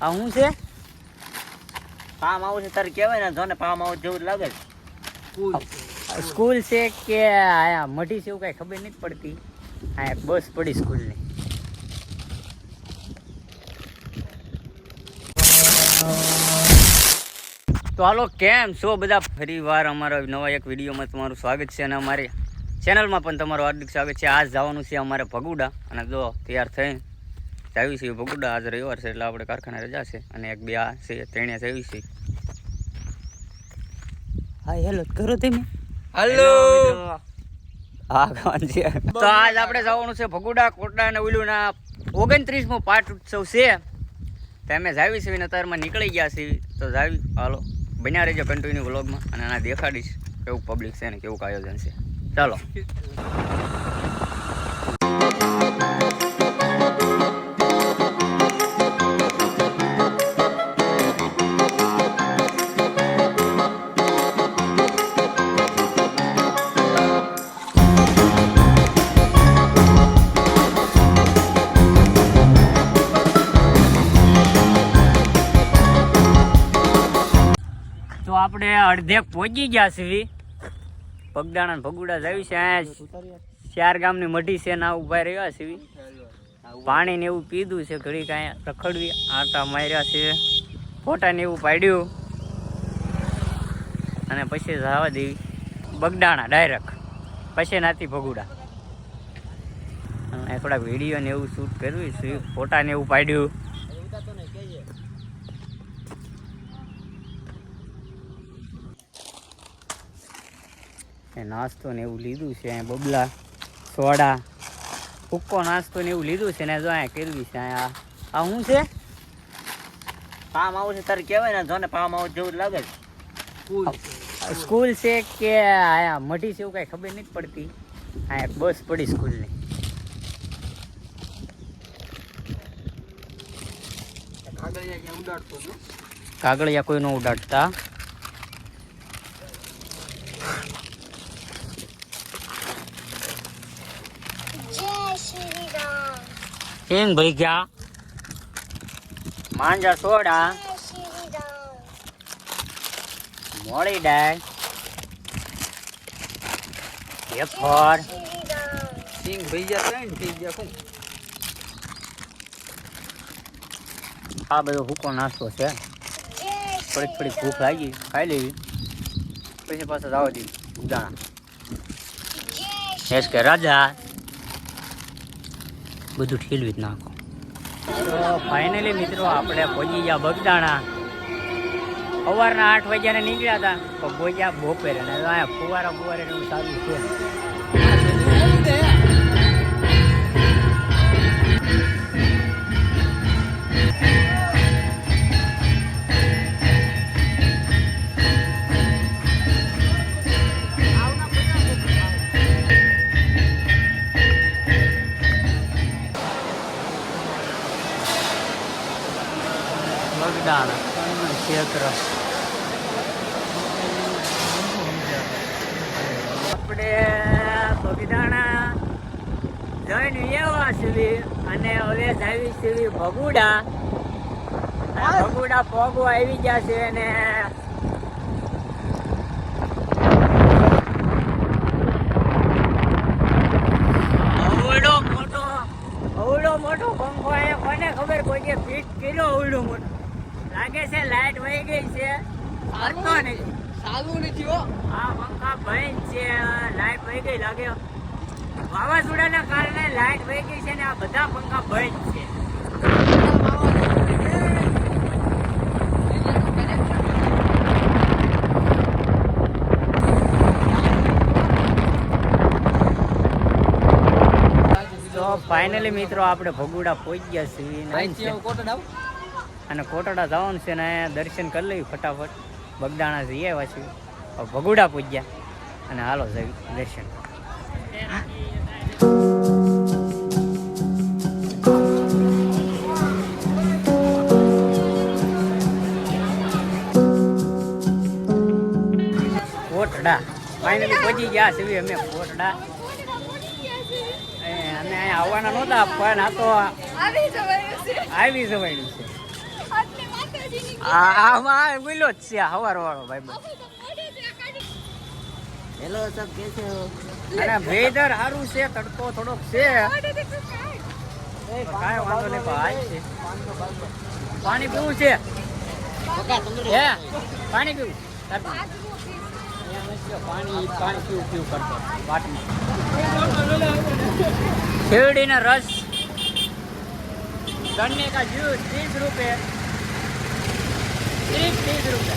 આ શું છે? પામ હાઉસ છે તારે કહેવાય ને જોને પામ આવું જેવું લાગે સ્કૂલ. છે કે આયા મઢી છે એવું કઈ ખબર નથી પડતી. આ એક બસ પડી સ્કૂલની. તો હાલો કેમ છો બધા? ફરી વાર અમારા નવા એક વિડીયોમાં તમારું સ્વાગત છે અને અમારી ચેનલમાં પણ તમારું હાર્દિક સ્વાગત છે. આજ જવાનું છે અમારે ભગુડા. અને જો તૈયાર થઈને જાવી છીએ ભગુડા આજ રવિવાર છે એટલે આપણે કારખાને રજા છે અને એક બે આ છે ત્રણે જાવી છે. હા હેલો કરો તમે. હેલો. હા કોણ છે? તો આજ આપણે જવાનું છે ભગુડા કોટડા અને ઉલુના ઓગણત્રીસ ઓગણત્રીસમો પાઠ ઉત્સવ છે. તમે જાવી છે અત્યારમાં નીકળી ગયા છે. તો જાવી હાલો બન્યા રહેજો કન્ટિન્યુ વ્લોગમાં અને આના દેખાડીશ કેવું પબ્લિક છે ને કેવું આયોજન છે. ચાલો. તો આપણે અડધેક પહોંચી ગયા છીએ. પગદાણા ભગુડા જાવી છે. ચાર ગામની મઢી છે ના ઊભા રહ્યા છીએ. પાણી ને એવું પીધું છે ઘડી કાંઈ રખડવી, આટા માર્યા છે. ફોટા ને એવું પાડ્યું. અને પછી જવા દેવી. બગડાણા ડાયરેક્ટ. પછી નાતી ભગુડા. થોડાક વીડિયો ને એવું શૂટ કર્યું ફોટા ને એવું પાડ્યું. નાસ્તો ને એવું લીધું છે અહીંયા બબલા સોડા હુક્કો નાસ્તો ને એવું લીધું છે ને જો અહીંયા કેળવી છે અહીંયા આ શું છે? પામ આવું છે તારે કહેવાય ને જો ને પામ આવું જેવું લાગે છે. સ્કૂલ છે. કે આયા મઢી છે એવું કાંઈ ખબર નથી પડતી. આ એક બસ પડી સ્કૂલની. કાગળિયા કોઈ ન ઉડાડતા જય શ્રી રામ હિંગ ભાઈ ગયા? માંજા સોડા. મોડી ડાય વેફર સિંગ ભાઈ ગયા ત્રણ થઈ ગયા શું? આ બધો ભૂકો નાસ્તો છે. થોડીક થોડીક ભૂખ લાગી. ખાઈ લેવી. પછી પાછા જવા દેવી ઉદાણા કે રાજા. બધું ઠીલવી જ નાખો. તો ફાઇનલી મિત્રો, આપણે પહોંચી ગયા બગદાણા. સવારના આઠ વાગ્યાને નીકળ્યા હતા તો પહોંચ્યા બપોરે. અને અહીંયા ફુવારા ફુવારે ને એવું સારું છે. ક્ષેત્ર આપણે બગદાણા જઈને એવા સુધી અને હવે જાવી સુધી ભગુડા. ભગુડા પગો આવી ગયા છે અને મોટો મોટો પંખો એ કોને ખબર કોઈ કે ફીટ કર્યો અવળો મોટો? લાગે છે લાઈટ વહી ગઈ છે. ફરતો નથી. સારું નથી હો. આ પંખા બંધ છે. લાઈટ વહી ગઈ લાગે. વાવાઝોડાના કારણે લાઈટ વહી ગઈ છે ને આ બધા પંખા બંધ છે. ફાઇનલી મિત્રો આપણે ભગુડા પહોંચી ગયા છીએ અને કોટડા જવાનું છે ને દર્શન કરી લઈએ ફટાફટ. બગદાણા જઈ આવ્યા છીએ. ભગુડા પૂજ્યા. અને હાલો જઈ દર્શન. કોટડા ફાઇનલી પહોંચી ગયા છીએ અમે કોટડા અને અહીંયા આવવાના નહોતા પણ આ તો આવી જવાયું છે આવી જવાયું છે આ તો આ આમાં બોલ્યો જ છે હવાર ભાઈ હેલો સબ કેસે સારું છે તડકો થોડોક છે. કાંઈ. વાંધો નહીં ભાઈ. પાણી પીવું છે? હે? પાણી પીવું? પાણી પાણી પીવું રસ. ગન્ને કા જ્યુસ ત્રીસ રૂપિયા સિર્ફ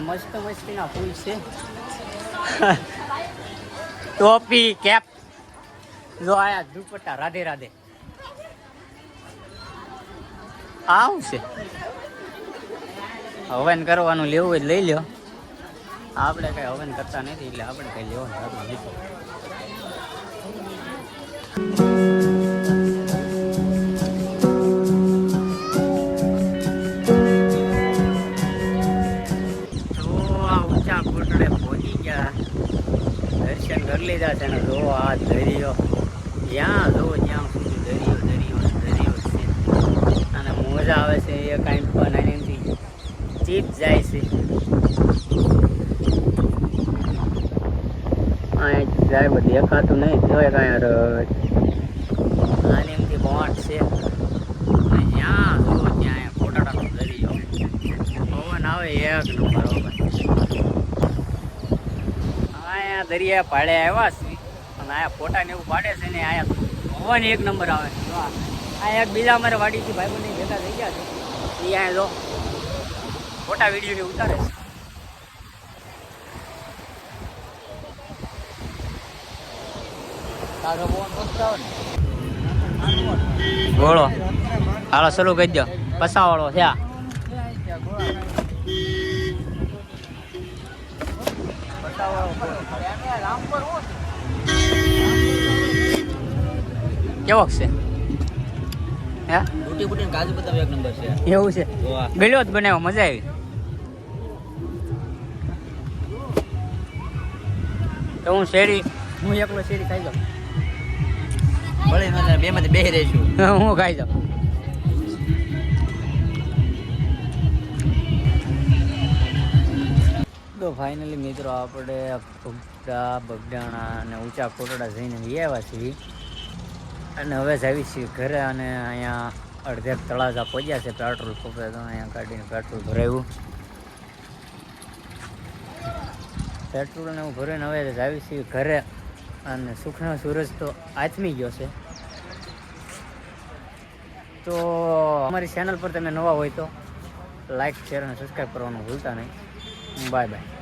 મસ્ત મસ્તીના ફૂલ છે. ટોપી કેપ. જો આયા દુપટ્ટા રાધે રાધે. આવું છે? હવન કરવાનું લેવું હોય લઈ લ્યો. આપણે કઈ હવન કરતા નથી એટલે આપણે કઈ લેવાનું થતું નથી. દર્શન કરી લીધા છે ને જો આ દરિયો. જ્યાં જો જ્યાં સુધી દરિયો દરિયો દરિયો અને મોજા આવે છે એ કાંઈ પણ નથી ચીપ જાય છે. અહીંયા સાહેબ દેખાતું નહીં. જોય કાંઈ આની એમથી બોટ છે. જ્યાં જો ત્યાં કોટડાનો દરિયો. પવન આવે એક નંબર અહીંયા દરિયા પાડે આવ્યા છે અને અહીંયા ફોટા ને એવું પાડે છે ને આયા પવન એક નંબર આવે. આ એક બીજા અમારે વાડીથી ભાઈ બંને ભેગા થઈ ગયા છે. એ અહીંયા જો ફોટા વીડિયો ઉતારે છે. બોલો. હાલો, શરૂ કરી દો પસાવાળો છે કેવો છે? હે? નંબર છે એવું છે. ગળ્યો જ બનાવ્યો, મજા આવી. તો હું શેરી હું એકલો શેરી ખાઈ જાઉં. ભલે મને બે માંથી બે રહીશું. હું ખાઈ જાઉં. તો ફાઇનલી મિત્રો આપણે બગડા બગડાણા અને ઊંચા કોટડા જઈને આવ્યા છીએ. અને હવે જ છીએ ઘરે અને અહીંયા અડધેક તળાજા પહોંચ્યા છે. પેટ્રોલ પંપે તો અહીંયા કાઢીને પેટ્રોલ ભરાયું પેટ્રોલ ને હું ભરીને હવે જ આવી છીએ ઘરે. અને સુખનો સૂરજ તો આથમી ગયો છે. તો અમારી ચેનલ પર તમે નવા હોય તો લાઈક શેર અને સબસ્ક્રાઈબ કરવાનું ભૂલતા નહીં. Bye bye.